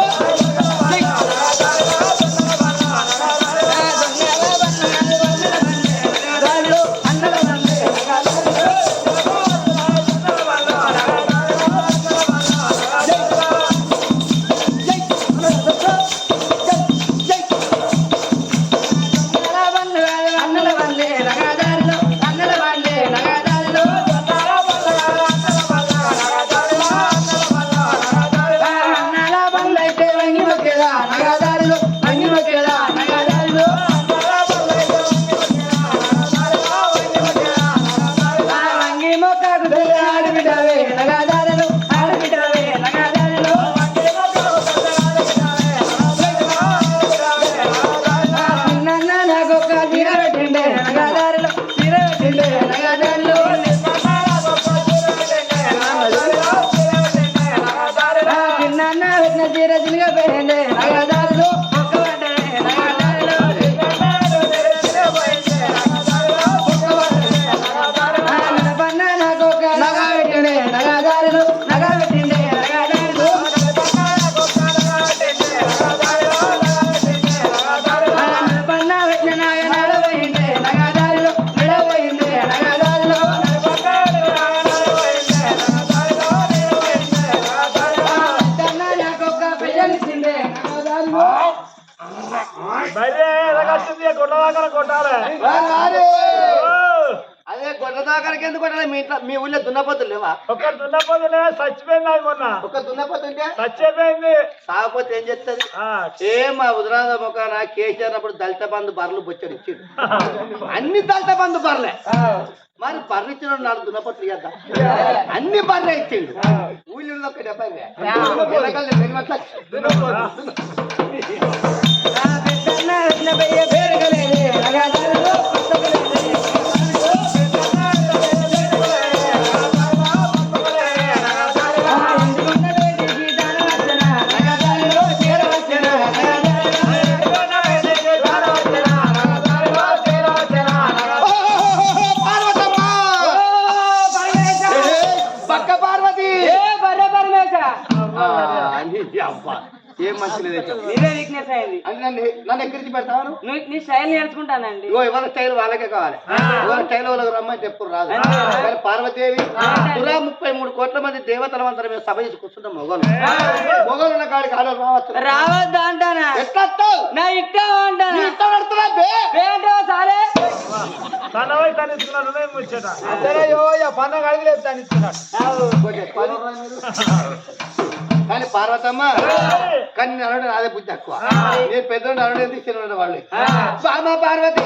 Let's go! కొట్టదాకా కొట్టాలి. అదే గొడ్ల దాకానికి ఎందుకు కొట్టాలి? మీ ఇంట్లో మీ ఊళ్ళో దున్నపోతులు లేవా? ఒక్క దున్నపోతులే చచ్చిపోయింది అది మొన్న. ఒక దున్నపోతు ఉంటే? చచ్చిపోయింది. సాగపోతే ఏం చేస్తుంది ఆ, ఏ మా ఉదరాధ ముఖాన కేసీఆర్ అప్పుడు దళిత బంధు బర్రెలు బొచ్చడు ఇచ్చిండు. అన్ని దళిత బంధు బర్రెలే. మరి బర్రెలు ఇచ్చిన నాలుగు దున్నపోతులు ఇద్దాం అన్ని బర్రె ఇచ్చిండు. ఊళ్ళో ఒక డెబ్బై. నేర్చుకుంటానండి. ఇగో ఎవరి స్టైల్ వాళ్ళకే కావాలి. ఎవరి స్టైల్ వాళ్ళకి రమ్మని ఎప్పుడు రాదు కానీ పార్వతీదేవి సురా ముప్పై మూడు కోట్ల మంది దేవతల అందరం మేము సభ చేసి కూర్చుంటాం మొగలు. మొగలు ఉన్న కాడికి ఆడలు రావచ్చు. రావద్దా అంటానా? నా నీ అంటానా? ఇష్టం పడుతున్నా బే. ఏంటో సాలే? తన పోయి తను ఇస్తున్నాడు నేను ముచ్చట కానీ పార్వతమ్మ కానీ నేను అనడం అదే బుద్ధి తక్కువ. నేను పెద్ద అనడం చిన్న వాళ్ళు? బామ పార్వతి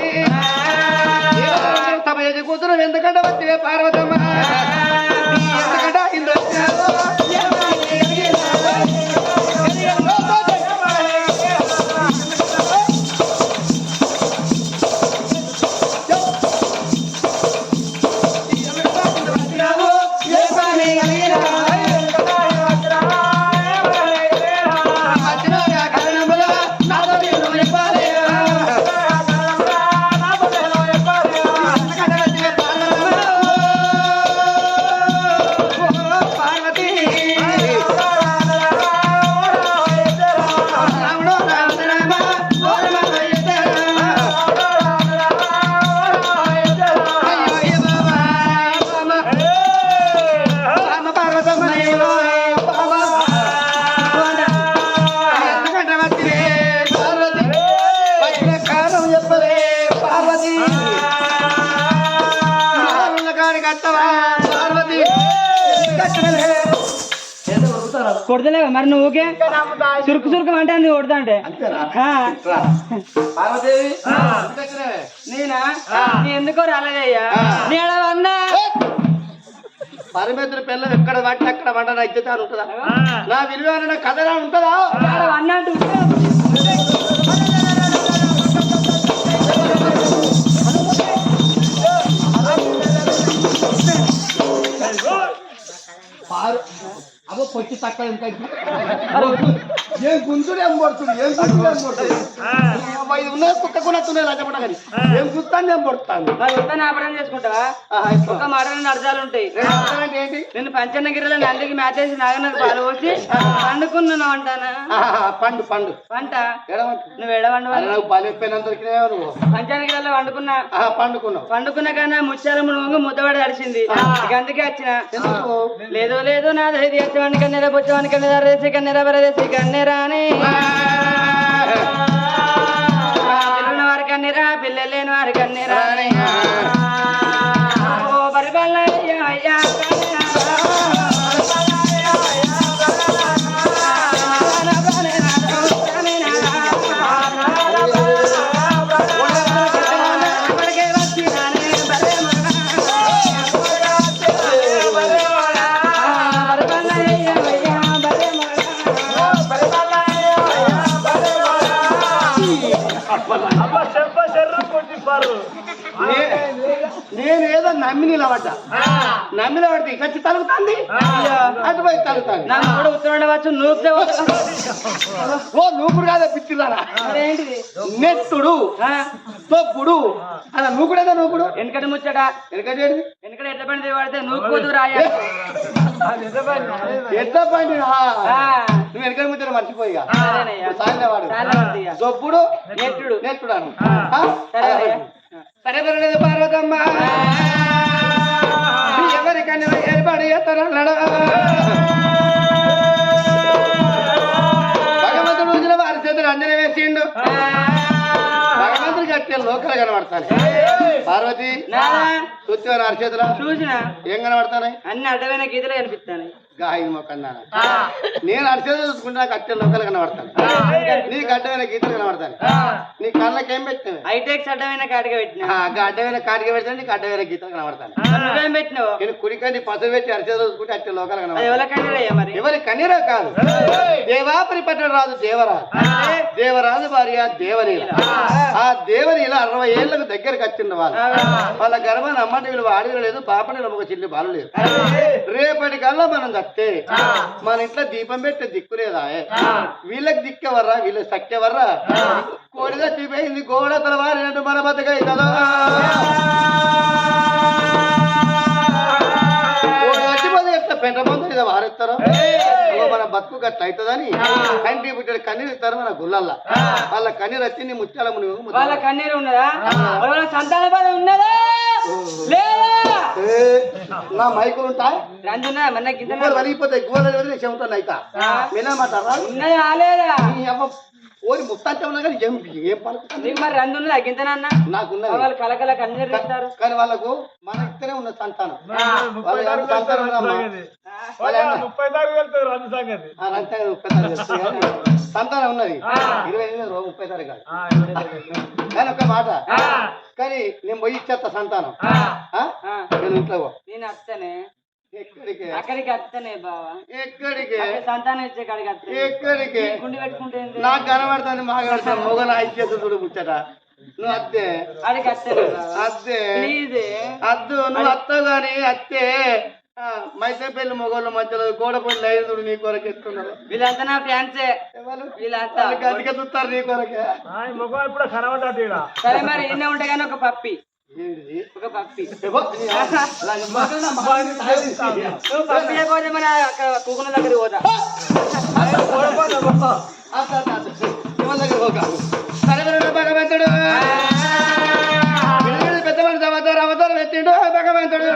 చేసి కూతురు ఎందుకంటే వచ్చే పార్వతమ్మ? కొడతలేవా? మరి నువ్వు ఊకే? చురుకు చురుకు అంటే నువ్వు కొడతా అంటే? నేనా? ఎందుకో రాలేదయ్యా నేడవన్నా పరమేశ్వర పిల్ల ఎక్కడ పట్టిన అక్కడ వంట నా ఇజ్జత అని ఉంటుందా నా విలువ నా కథనా ఉంటుందా? అన్నట్టు कितना कल उनका ఏం గుంతుడు ఏం పడుతుంది? ఏం గుంతుడు ఏం పడుతుంది? ఇది ఉన్నది కుక్క కొనట్టున్నాయి లచ్చపడ కానీ ఏం గుర్తాను ఏం పడుతాను? మరి వస్తాను ఆపడం చేసుకుంటావా? ఒక మాటలు నడచాలు ఉంటాయి. ఏంటి? నేను పంచన్నగిరిలో నందికి మ్యాచ్ చేసి నాగనకు పాలు పోసి పండుకున్నాను అంటానా? పండు పండు. పంట? నువ్వు ఎడవండు నాకు బలి ఎప్పినంత దొరికినాయో నువ్వు పంచన్నగిరిలో వండుకున్నా పండుకున్నావు. పండుకున్న కన్నా ముత్యాలమ్మ నువ్వు ముద్దబడి తడిసింది ఇక అందుకే వచ్చిన? లేదు లేదు నా వచ్చేవాని కన్నెర బొచ్చవాని కన్నెర రేసి కన్నెర బరదేసి కన్నెరాని పిల్లల వారి కన్నెరా పిల్లలు లేని వారి కన్నెరాని ఓ నమ్మి నిలబడ్డా. నమ్మి నిలబడితే వచ్చి తలుగుతుంది. అటు పోయి తలుగుతాను నా కూడా ఉత్తరం వచ్చు నూపితే ఓ నూకుడు కాదా పిచ్చిలారా నెత్తుడు? తొప్పుడు అలా నూకుడేదా నూకుడు వెనకటి ముచ్చట. ఎందుకంటే వెనకటి ఎట్ల పని వాడితే నూకుపోతూ రాయ. ఎట్లా పండి. నువ్వు వెనక ముద్దర మర్చిపోయిగా మందిగా. తొప్పుడు నెట్టుడు నెత్తుడు. పర్వాలేదు పార్వతమ్మ. ఎవరికన్నా ఏర్పడి ఎత్తరన్నాడు భగవంతుడు రోజున వారి చేతులు అంజన వేసిండు. భగవంతుడు కట్టే లోకలు కనబడతాను పార్వతి చూస్తే అరిచేతుల చూసిన? ఏం కనబడతానే అన్ని అడ్డమైన గీతలు కనిపిస్తాను గాయ మొక్కన్నాను? నేను అరిచేతులు చూసుకుంటే నాకు కట్టే లోకలు కనబడతాను నీకు అడ్డమైన గీతలు కనబడతాను. నీ కళ్ళకేం పెట్టినవి? హైటెక్స్ అడ్డమైన కాటిగా పెట్టిన? అడ్డమైన కాటికి పెడితే నీకు అడ్డమైన గీతలు కనబడతాను. నువ్వేం పెట్టినావు? నేను కుడికండి పసులు పెట్టి అరిచేతులు చూసుకుంటే అట్టే లోకలు కనబడతాను. ఎవరి కన్నీరా కాదు. దేవాపరి పట్టణ రాజు దేవరాజు. దేవరాజు భార్య దేవనీల ఆ. దేవనీల అరవై ఏళ్ళకు దగ్గరకు వచ్చింది వాళ్ళు. వాళ్ళ గర్భాన్ని అమ్మటి వీళ్ళు ఆడిన లేదు పాపని ఒక చిల్లి బాలు లేదు. రేపటి కల్లా మనం చస్తే మన ఇంట్లో దీపం పెట్టే దిక్కు లేదా వీళ్ళకి దిక్కెవర్రా వీళ్ళకి సఖ్యవర్రా? కోడిగా తీపోయింది గోడ తలవారినట్టు మన బతకై కదా. పెంట మందు మీద వారెత్తారో? మన బతుకు అవుతుందని కంటి పుట్టాడు కన్నీరు ఇస్తారు మన గుళ్ళల్లా. వాళ్ళ కన్నీరు వచ్చి నీ ముత్యాల ముని వాళ్ళ కన్నీరు ఉన్నదా? సంతాన బాధ ఉన్నదా! నా మైకులు ఉంటాయి? రంజున్నా మన గువ్వలు వలిగిపోతాయి వదిలి చెబుతాను అయితే వినమాటారా? ఉన్నదా లేదా ఓరి ముత్తంటే ఉన్నా కానీ ఏం ఏం పలుకుతుంది నీకు మరి రంజు ఉన్నదా? గింతనన్నా నాకున్నది వాళ్ళు కలకల కన్నీరు ఇస్తారు కానీ వాళ్ళకు మన ఇద్దరే ఉన్న సంతానం. ముప్పై తారీఖు సంతానం ఉందమ్మా. ముప్పై తారీఖు వెళ్తారు రంజు సంగతి. ఆ, రంతాగా ముప్పై తారీఖు సంతానం ఉన్నది. ఇరవై ఎనిమిది రోజు ముప్పై తారీఖు కానీ ఒక మాట. ఆ, కానీ నేను పోయి ఇచ్చేస్తా సంతానం. ఆ, ఆ? ఆ, నేను ఇంట్లో. నేను వస్తానే అక్కడికి వస్తానే బావా. ఎక్కడికి? అక్కడ సంతానం ఇచ్చే కాడికి వస్తానే. ఎక్కడికి? గుండి పెట్టుకుంటే? నాకు కనబడతాను మాకు కనబడతాను మొగలు ఐక్యత చూడు ముచ్చట. నువ్వు వస్తానే బావా. అద్దే నువ్వు అత్తవు గాని అత్తే. మైసపల్లి మొగోళ్ళ మధ్యలో గోడ పని ఐదుడు నీ కొరకు ఎత్తున్నారు. వీళ్ళంతా నా ఫ్యాన్సే? వీళ్ళంతా. అధిక చూస్తారు నీ కొరకే. ఇప్పుడు కనబడ్డట్టు ఈడ. సరే మరి ఇన్నే ఉంటే కానీ ఒక పప్పి? ఒక పప్పి పప్పి లేకపోతే మరి అక్కడ కుకున దగ్గరికి పోతా అట్లా, అట్లా, అట్లా. ఎవరి దగ్గర పోక. సరే మరి భగవంతుడు విడుదల పెద్దవాడి అవతారం అవతారం ఎత్తిండు భగవంతుడు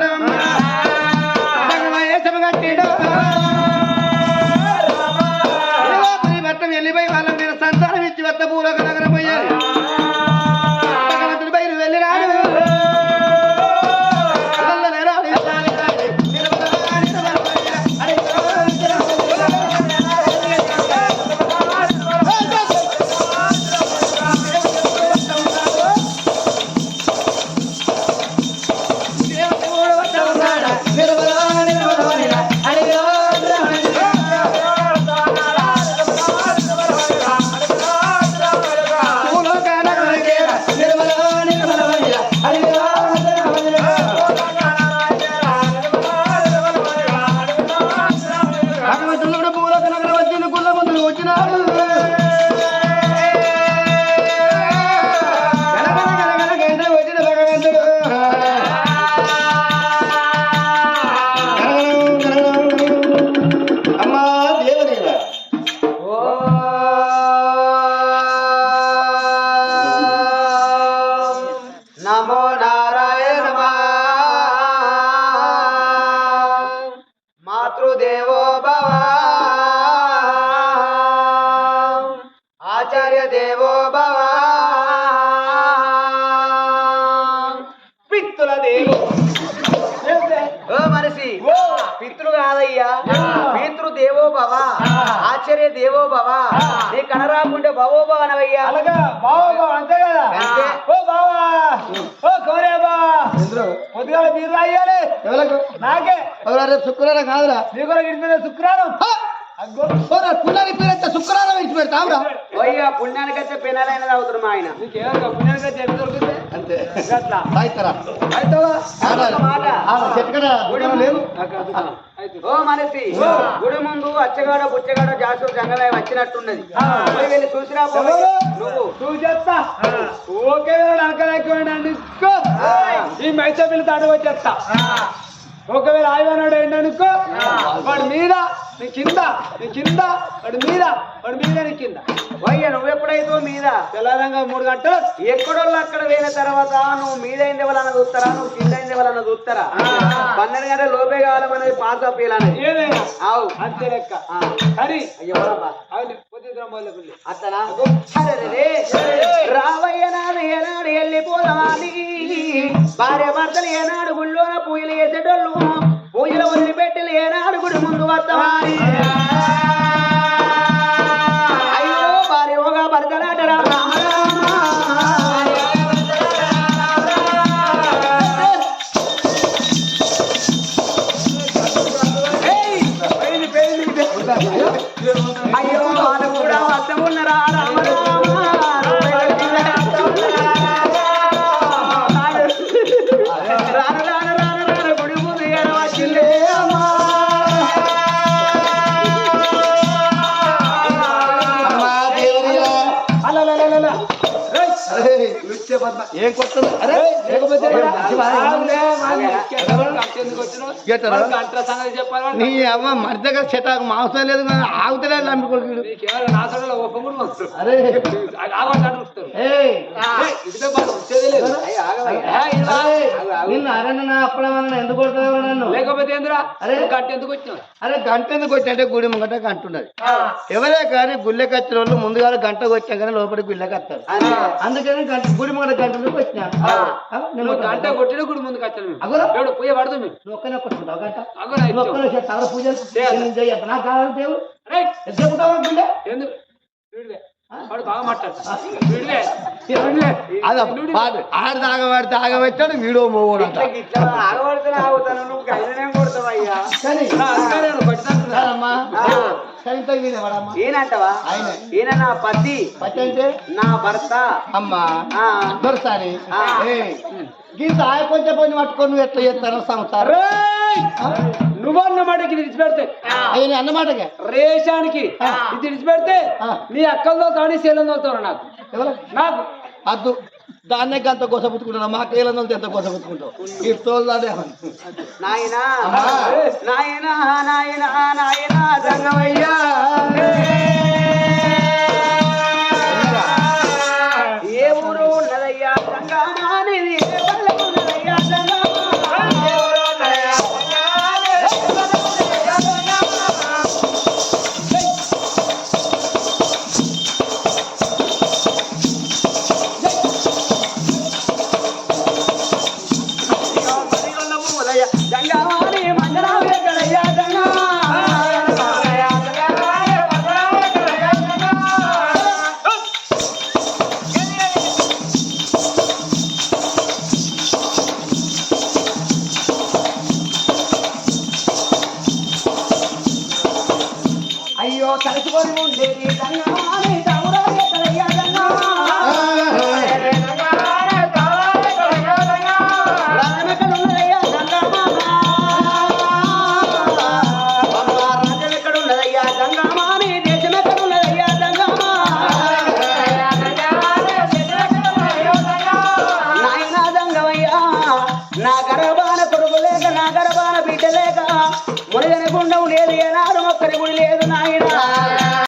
ఆచార్య దేవో భవ. పిత్తుల దేవో. ఓ మనిషి. పితృ కాదయ్యా. పితృ దేవో భవ. ఆచార్య దేవో భవ. నీ కనరాకుంటే భవో భవనవయ్యా అంతే నాకే. శుక్రవారం కాదురా. నీ కూడా శుక్రవారం. అగ్గో. పునరి శుక్ర పెడతావురా? పుణ్యానికి అవుతుంది మా ఆయన. పుణ్యానికి దొరుకుతుంది అంతే. గుడి లేదు ఓ మనసి గుడి ముందు అచ్చగాడ బుచ్చగాడ జాసు జంగమే వచ్చినట్టున్నది. వెళ్ళి చూసిరా? నువ్వు. చెప్తా ఓకే అనుకో ఈ మైసా తాడు వచ్చేస్తా ఒకవేళ ఆయనాడు ఏంటనుకో వాడి మీద నీ కింద నీ కింద వాడి మీద వాడి మీద నీ కింద. పోయ్యా నువ్వు ఎప్పుడైతే మీద తెల్లారంగా మూడు గంటలు ఎక్కడోళ్ళు అక్కడ పోయిన తర్వాత నువ్వు మీద అయింది ఎవరన్నా చూస్తారా? నువ్వు కింద అయింది ఎవరన్నా చూస్తారా? పన్నెండు గంటల లోపే కావాలన్నది పాస్ అప్పీలనేది ఏదైనా. ఆవు. అంతే లెక్క. అతనా అరెరెరే. రావయ్య నాడు ఏనాడు వెళ్ళిపోదామని భార్య భర్తలు ఏనాడు గుళ్ళోన పూజలు వేసేటోళ్ళు పూజలు వదిలిపెట్టి ఏనాడు గుడి ముందు వస్తామని ఏం కొట్టదు అరే లేకపోతే అంతర సంగతి చెప్పాలి నీ అమ్మ మరి దగ్గర చెటాకు మాంసం లేదు కానీ ఆగుతలే నమ్మి కొడుకుడు అరే. నిన్ను అప్పుడమన్నా ఎందుకు కొడతావు నన్ను? లేకపోతే అరే. గంట ఎందుకు వచ్చినావు? అరే గంట ఎందుకు వచ్చి గుడి ముంగట గంట ఉన్నది. ఎవరే కానీ గుళ్ళకి వచ్చిన వాళ్ళు ముందుగా గంట వచ్చాం కానీ లోపలికి గుళ్ళకి వస్తారు. అందుకని గంట గుడి ముంగట గంటలకు వచ్చినా. గంట కొట్టిన గుడి ముందుకు వచ్చాను మేము. పోయే పడదు మేము ఒక్కనే కొట్టుకుంటావు గంట. ఒక్కనే చేస్తావు పూజలు. నాకు కావాలి దేవుడు. ఎంతసేపు గుళ్ళే ఎందుకు ఆడ తాగబడితే ఆగబెట్టాడు వీడో గిట్లా ఆగబడితేనే ఆగుతాను. నువ్వు కొడతావయ్యా. ఆయన. ఈయన నా పతి. పచ్చి అంటే? నా భర్త. అమ్మా దొరసారి. గీత ఆయ కొంచెం పని పట్టుకొని నువ్వు ఎట్లా చేస్తాను సంసారం! నువ్వన్న మాటకి విడిచిపెడితే. ఆయన అన్నమాటగా రేషానికి ఇది విడిచిపెడితే. నీ అక్కలతో తాడి శీలం తోలుతావు నాకు. నాకు. అద్దు. దాన్నే గంత కోసపుచ్చుకుంటున్నా మా కేలంలో ఎంత కోసపుచ్చుకుంటావు ఈ తోలుదాడే నాయనా. నాయనా నాయనా నాయనా జంగమయ్యా